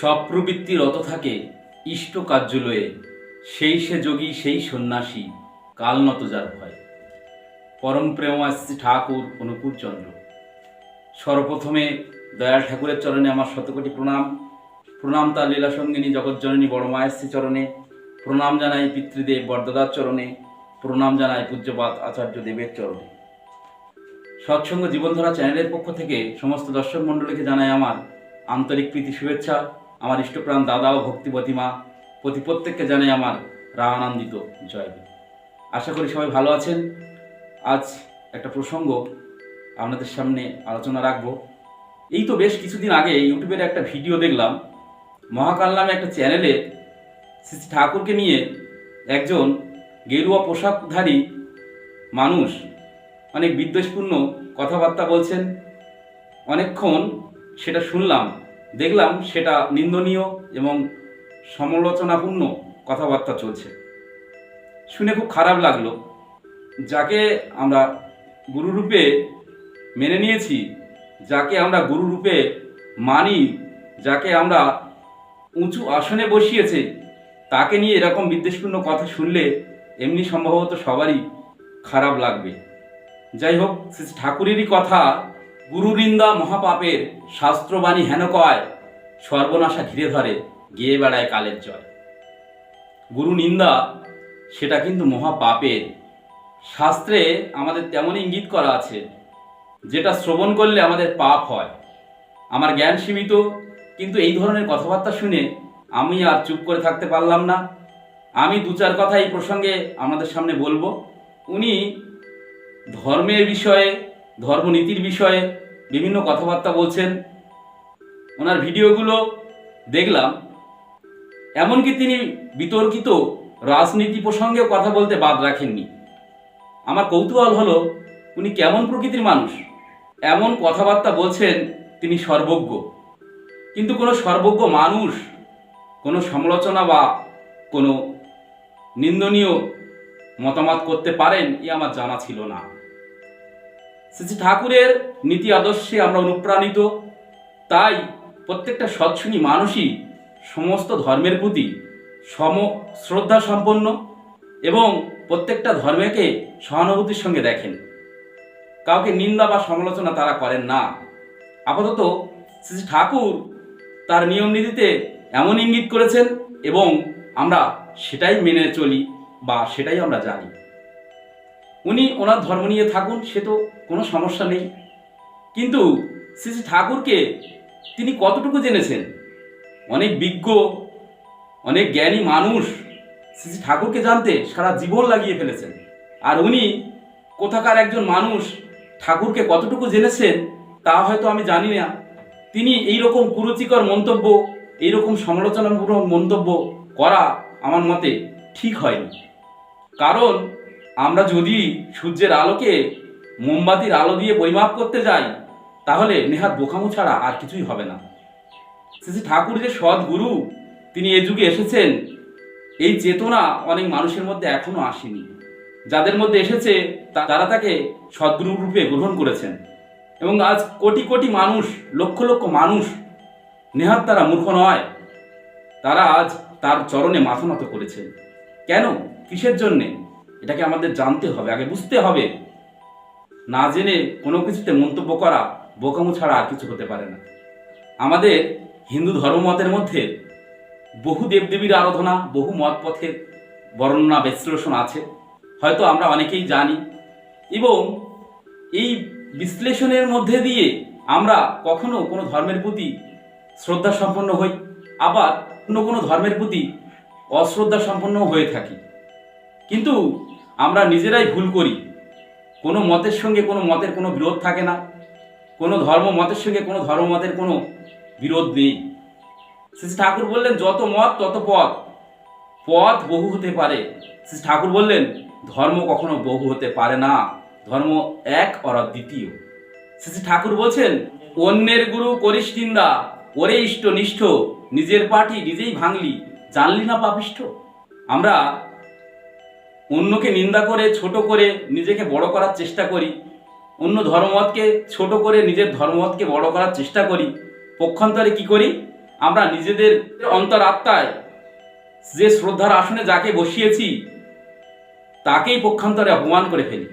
সব প্রবৃত্তি রত থাকে ইষ্ট কার্য লয়ে সেই সে যোগী, সেই সন্ন্যাসী, কাল নত যার ভয়। পরম প্রেমাশ্রী ঠাকুর অনুকূল চন্দ্র। সর্বপ্রথমে দয়াল ঠাকুরের চরণে আমার শতকোটি প্রণাম। প্রণাম তার লীলা সঙ্গিনী জগৎজননী বড় মায়ের চরণে। প্রণাম জানাই পিতৃদেব বরদাদার চরণে। প্রণাম জানাই পূজ্যপাত আচার্য দেবের চরণে। সৎসঙ্গ জীবনধারা চ্যানেলের পক্ষ থেকে সমস্ত দর্শক মণ্ডলীকে জানাই আমার আন্তরিক প্রীতি শুভেচ্ছা। আমার ইষ্টপ্রাণ দাদা ও ভক্তিবতী মা, প্রতি প্রত্যেককে জানাই আমার রাগানন্দিত জয়। আশা করি সবাই ভালো আছেন। আজ একটা প্রসঙ্গ আপনাদের সামনে আলোচনা রাখব। এই তো বেশ কিছুদিন আগে ইউটিউবের একটা ভিডিও দেখলাম। মহাকাল নামে একটা চ্যানেলে শ্রী শ্রী ঠাকুরকে নিয়ে একজন গেরুয়া পোশাকধারী মানুষ অনেক বিদ্বেষপূর্ণ কথাবার্তা বলছেন। অনেকক্ষণ সেটা শুনলাম। দেখলাম সেটা নিন্দনীয় এবং সমালোচনাপূর্ণ কথাবার্তা চলছে। শুনে খুব খারাপ লাগল। যাকে আমরা গুরুরূপে মেনে নিয়েছি, যাকে আমরা গুরুরূপে মানি, যাকে আমরা উঁচু আসনে বসিয়েছে, তাকে নিয়ে এরকম বিদ্বেষপূর্ণ কথা শুনলে এমনি সম্ভবত সবারই খারাপ লাগবে। যাই হোক ঠাকুরেরই কথা গুরু নিন্দা মহাপাপের শাস্ত্রবাণী হেন কয়, সর্বনাশা ঘিরে ধরে, গিয়ে বেড়ায় কালের জয় গুরু নিন্দা সেটা কিন্তু মহাপাপের। শাস্ত্রে আমাদের তেমন ইঙ্গিত করা আছে, যেটা শ্রবণ করলে আমাদের পাপ হয়। আমার জ্ঞান সীমিত, কিন্তু এই ধরনের কথাবার্তা শুনে আমি আর চুপ করে থাকতে পারলাম না। আমি দু চার কথা এই প্রসঙ্গে আমাদের সামনে বলব। উনি ধর্মের বিষয়ে ধর্মনীতির বিষয়ে বিভিন্ন কথাবার্তা বলছেন। ওনার ভিডিওগুলো দেখলাম। এমনকি তিনি বিতর্কিত রাজনীতি প্রসঙ্গেও কথা বলতে বাদ রাখেননি। আমার কৌতূহল হলো, উনি কেমন প্রকৃতির মানুষ? এমন কথাবার্তা বলছেন তিনি সর্বজ্ঞ। কিন্তু কোনো সর্বজ্ঞ মানুষ, কোনো সমালোচনা বা কোনো নিন্দনীয় মতামত করতে পারেন এ আমার জানা ছিল না। শ্রী ঠাকুরের নীতি আদর্শে আমরা অনুপ্রাণিত। তাই প্রত্যেকটা সৎসঙ্গী মানুষই সমস্ত ধর্মের প্রতি সম শ্রদ্ধা সম্পন্ন এবং প্রত্যেকটা ধর্মকে সহানুভূতির সঙ্গে দেখেন। কাউকে নিন্দা বা সমালোচনা তারা করেন না। আপাতত শ্রী ঠাকুর তার নিয়ম নীতিতে এমন ইঙ্গিত করেছেন এবং আমরা সেটাই মেনে চলি বা সেটাই আমরা জানি। উনি ওনার ধর্ম নিয়ে থাকুন, সে তো কোনো সমস্যা নেই। কিন্তু শ্রী শ্রী ঠাকুরকে তিনি কতটুকু জেনেছেন? অনেক বিজ্ঞ, অনেক জ্ঞানী মানুষ শ্রী ঠাকুরকে জানতে সারা জীবন লাগিয়ে ফেলেছেন। আর উনি কোথাকার একজন মানুষ, ঠাকুরকে কতটুকু জেনেছেন তা হয়তো আমি জানি না। তিনি এই রকম কুরুচিকর মন্তব্য, এইরকম সমালোচনামূলক মন্তব্য করা আমার মতে ঠিক হয়নি। কারণ আমরা যদি সূর্যের আলোকে মোমবাতির আলো দিয়ে পরিমাপ করতে যাই, তাহলে নেহাত বোকামো ছাড়া আর কিছুই হবে না। শ্রী ঠাকুর যে সৎ গুরু তিনি এ যুগে এসেছেন, এই চেতনা অনেক মানুষের মধ্যে এখনও আসেনি। যাদের মধ্যে এসেছে তারা তাকে সদ্গুরু রূপে গ্রহণ করেছেন। এবং আজ কোটি কোটি মানুষ, লক্ষ লক্ষ মানুষ নেহাত তারা মূর্খ নয়, তারা আজ তার চরণে মাথা নত করেছেন। কেন? কিসের জন্যে? এটাকে আমাদের জানতে হবে, আগে বুঝতে হবে। না জেনে কোনো কিছুতে মন্তব্য করা, বোকামো ছাড়া আর কিছু হতে পারে না। আমাদের হিন্দু ধর্মমতের মধ্যে বহু দেবদেবীর আরাধনা, বহু মত পথের বর্ণনা, বিশ্লেষণ আছে। হয়তো আমরা অনেকেই জানি। এবং এই বিশ্লেষণের মধ্যে দিয়ে আমরা কখনো কোনো ধর্মের প্রতি শ্রদ্ধা সম্পন্ন হই, আবার অন্য কোনো ধর্মের প্রতি অশ্রদ্ধা সম্পন্ন হয়ে থাকি। কিন্তু আমরা নিজেরাই ভুল করি। কোনো মতের সঙ্গে কোনো মতের কোনো বিরোধ থাকে না। কোনো ধর্ম মতের সঙ্গে কোনো ধর্ম মতের কোনো বিরোধ নেই। শ্রী ঠাকুর বললেন, যত মত, তত পথ। পথ বহু হতে পারে। শ্রী ঠাকুর বললেন, ধর্ম কখনো বহু হতে পারে না। ধর্ম এক অর দ্বিতীয়। শ্রী ঠাকুর বলছেন, অন্যের গুরু করিস নিন্দা, ওরে ইষ্ট নিষ্ঠ নিজের পাটি নিজেই ভাঙলি, জানলি না পাপিষ্ঠ? আমরা অন্যকে নিন্দা করে, ছোট করে নিজেকে বড় করার চেষ্টা করি। অন্য ধর্মমতকে ছোট করে নিজের ধর্মমতকে বড় করার চেষ্টা করি। পক্ষান্তরে কি করি? আমরা নিজেদের অন্তর আত্মায় যে শ্রদ্ধার আসনে যাকে বসিয়েছি, তাকেই পক্ষান্তরে অপমান করে ফেলি।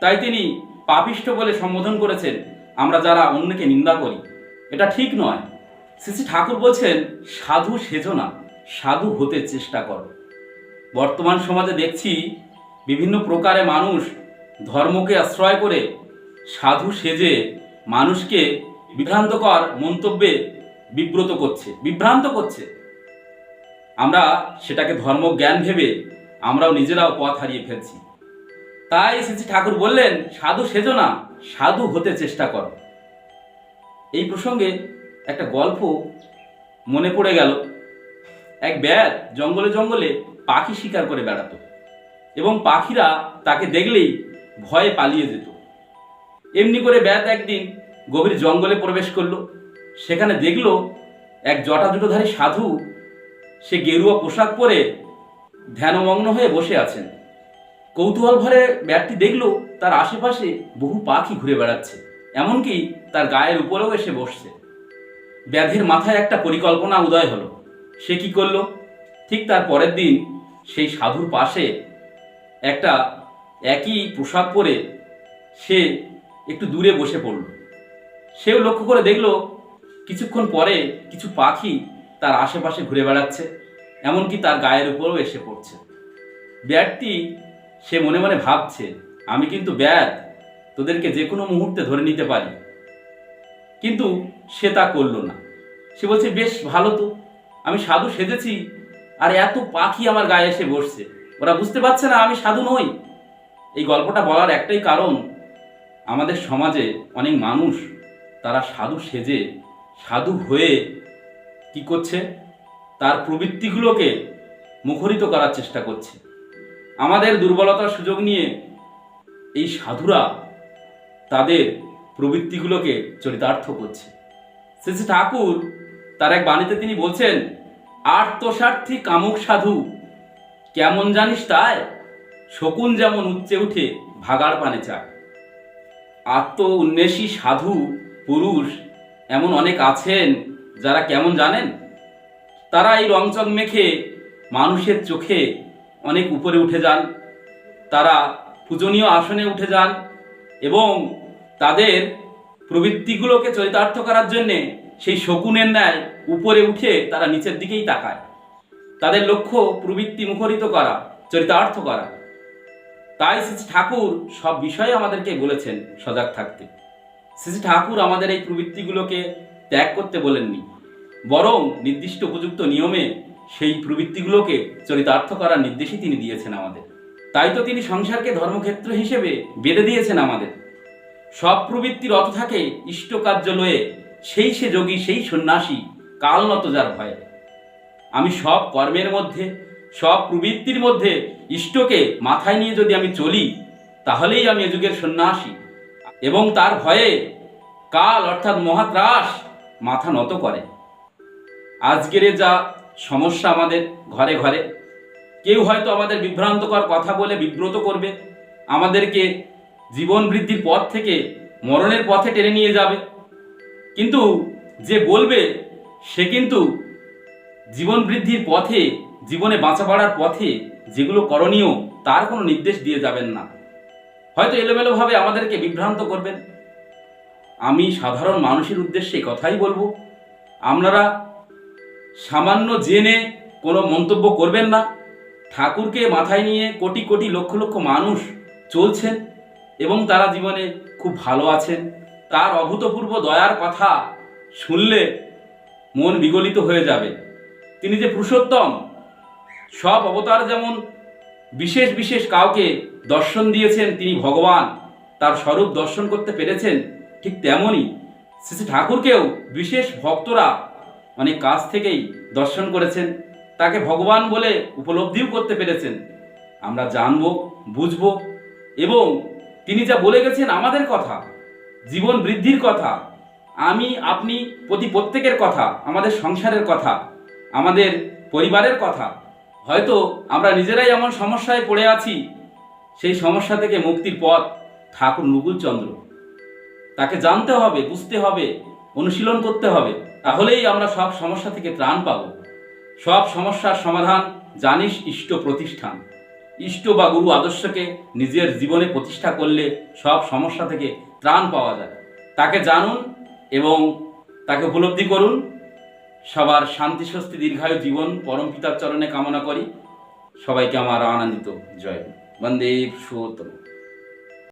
তাই তিনি পাপিষ্ট বলে সম্বোধন করেছেন, আমরা যারা অন্যকে নিন্দা করি। এটা ঠিক নয়। শ্রী ঠাকুর বলছেন, সাধু সেজো না, সাধু হতে চেষ্টা করো। বর্তমান সমাজে দেখছি বিভিন্ন প্রকারে মানুষ ধর্মকে আশ্রয় করে সাধু সেজে মানুষকে বিভ্রান্তকর মন্তব্যে বিব্রত করছে, বিভ্রান্ত করছে। আমরা সেটাকে ধর্মজ্ঞান ভেবে আমরাও নিজেরাও পথ হারিয়ে ফেলছি। তাই শ্রী ঠাকুর বললেন, সাধু সেজো না, সাধু হতে চেষ্টা করো। এই প্রসঙ্গে একটা গল্প মনে পড়ে গেল। এক ব্যাট জঙ্গলে জঙ্গলে পাখি শিকার করে বেড়াতো এবং পাখিরা তাকে দেখলেই ভয়ে পালিয়ে যেত। এমনি করে ব্যাত একদিন গভীর জঙ্গলে প্রবেশ করল। সেখানে দেখল এক জটাজুটোধারী সাধু সে গেরুয়া পোশাক পরে ধ্যানমগ্ন হয়ে বসে আছেন। কৌতূহল ভরে ব্যাটটি দেখল তার আশেপাশে বহু পাখি ঘুরে বেড়াচ্ছে, এমনকি তার গায়ের উপরেও এসে বসছে। ব্যাধের মাথায় একটা পরিকল্পনা উদয় হলো। সে কি করল? ঠিক তার পরের দিন সেই সাধুর পাশে একটা একই পোশাক পরে সে একটু দূরে বসে পড়ল। সেও লক্ষ্য করে দেখল, কিছুক্ষণ পরে কিছু পাখি তার আশেপাশে ঘুরে বেড়াচ্ছে, এমনকি তার গায়ের উপরেও এসে পড়ছে। ব্যাটটি সে মনে মনে ভাবছে, আমি কিন্তু ব্যাট, তোদেরকে যে কোনো মুহূর্তে ধরে নিতে পারি। কিন্তু সে তা করল না। সে বলছে, বেশ, ভালো তো। আমি সাধু সেজেছি, আর এত পাখি আমার গায়ে এসে বসছে। ওরা বুঝতে পারছে না আমি সাধু নই। এই গল্পটা বলার একটাই কারণ, আমাদের সমাজে অনেক মানুষ তারা সাধু সেজে, সাধু হয়ে কি করছে? তার প্রবৃত্তিগুলোকে মুখরিত করার চেষ্টা করছে। আমাদের দুর্বলতার সুযোগ নিয়ে এই সাধুরা তাদের প্রবৃত্তিগুলোকে চরিতার্থ করছে। শ্রী ঠাকুর তার এক বাণীতে তিনি বলছেন আর্তস্বার্থী কামুক সাধু, কেমন জানিস তাই? শকুন যেমন উচ্চে উঠে ভাগাড় পানে চায়। আত্ম উন্মেষী সাধু, পুরুষ, এমন অনেক আছেন যারা কেমন জানেন? তারা এই রংচং মেখে মানুষের চোখে অনেক উপরে উঠে যান। তারা পূজনীয় আসনে উঠে যান এবং তাদের প্রবৃত্তিগুলোকে চরিতার্থ করার জন্যে সেই শকুনের ন্যায় উপরে উঠে তারা নিচের দিকেই তাকায়। তাদের লক্ষ্য প্রবৃত্তি মুখরিত করা, চরিতার্থ করা। তাই শ্রী ঠাকুর সব বিষয়ে আমাদেরকে বলেছেন সজাগ থাকতে। শ্রী ঠাকুর আমাদের এই প্রবৃত্তিগুলোকে ত্যাগ করতে বলেননি, বরং নির্দিষ্ট উপযুক্ত নিয়মে সেই প্রবৃত্তিগুলোকে চরিতার্থ করার নির্দেশই তিনি দিয়েছেন আমাদের। তাই তো তিনি সংসারকে ধর্মক্ষেত্র হিসেবে বেঁধে দিয়েছেন আমাদের। সব প্রবৃত্তির অর্থ থাকে ইষ্টকার্য লয়ে সেই সে যোগী, সেই সন্ন্যাসী, কালনত যার ভয়ে। আমি সব কর্মের মধ্যে, সব প্রবৃত্তির মধ্যে ইষ্টকে মাথায় নিয়ে যদি আমি চলি, তাহলেই আমি এ যুগের সন্ন্যাসী। এবং তার ভয়ে কাল অর্থাৎ মহাত্রাস মাথা নত করে। আজকের যা সমস্যা আমাদের ঘরে ঘরে, কেউ হয়তো আমাদের বিভ্রান্তকর কথা বলে বিব্রত করবে, আমাদেরকে জীবন বৃদ্ধির পথ থেকে মরণের পথে টেনে নিয়ে যাবে। কিন্তু যে বলবে, সে কিন্তু জীবন বৃদ্ধির পথে, জীবনে বাঁচা বাড়ার পথে যেগুলো করণীয়, তার কোনো নির্দেশ দিয়ে যাবেন না। হয়তো এলোমেলোভাবে আমাদেরকে বিভ্রান্ত করবেন। আমি সাধারণ মানুষের উদ্দেশ্যে কথাই বলব। আপনারা সামান্য জেনে কোনো মন্তব্য করবেন না। ঠাকুরকে মাথায় নিয়ে কোটি কোটি লক্ষ লক্ষ মানুষ চলছেন এবং তারা জীবনে খুব ভালো আছেন। তার অভূতপূর্ব দয়ার কথা শুনলে মন বিগলিত হয়ে যাবে। তিনি যে পুরুষোত্তম, সব অবতার যেমন বিশেষ বিশেষ কাউকে দর্শন দিয়েছেন, তিনি ভগবান, তার স্বরূপ দর্শন করতে পেরেছেন, ঠিক তেমনই শ্রী ঠাকুরকেও বিশেষ ভক্তরা অনেক কাছ থেকেই দর্শন করেছেন। তাকে ভগবান বলে উপলব্ধিও করতে পেরেছেন। আমরা জানব, বুঝব এবং তিনি যা বলে গেছেন আমাদের কথা জীবন বৃদ্ধির কথা, আমি, আপনি প্রতি প্রত্যেকের কথা, আমাদের সংসারের কথা, আমাদের পরিবারের কথা, হয়তো আমরা নিজেরাই এমন সমস্যায় পড়ে আছি, সেই সমস্যা থেকে মুক্তির পথ ঠাকুর নুকুল চন্দ্র তাকে জানতে হবে, বুঝতে হবে, অনুশীলন করতে হবে, তাহলেই আমরা সব সমস্যা থেকে ত্রাণ পাব। সব সমস্যার সমাধান জানিস ইষ্ট প্রতিষ্ঠান। ইষ্ট বা গুরু আদর্শকে নিজের জীবনে প্রতিষ্ঠা করলে সব সমস্যা থেকে ত্রাণ পাওয়া যায়। তাকে জানুন এবং তাকে উপলব্ধি করুন। সবার শান্তি, স্বস্তি, দীর্ঘায়ু জীবন পরম পিতার চরণে কামনা করি। সবাইকে আমার আনন্দিত জয়। বন্দে পুরুষোত্তম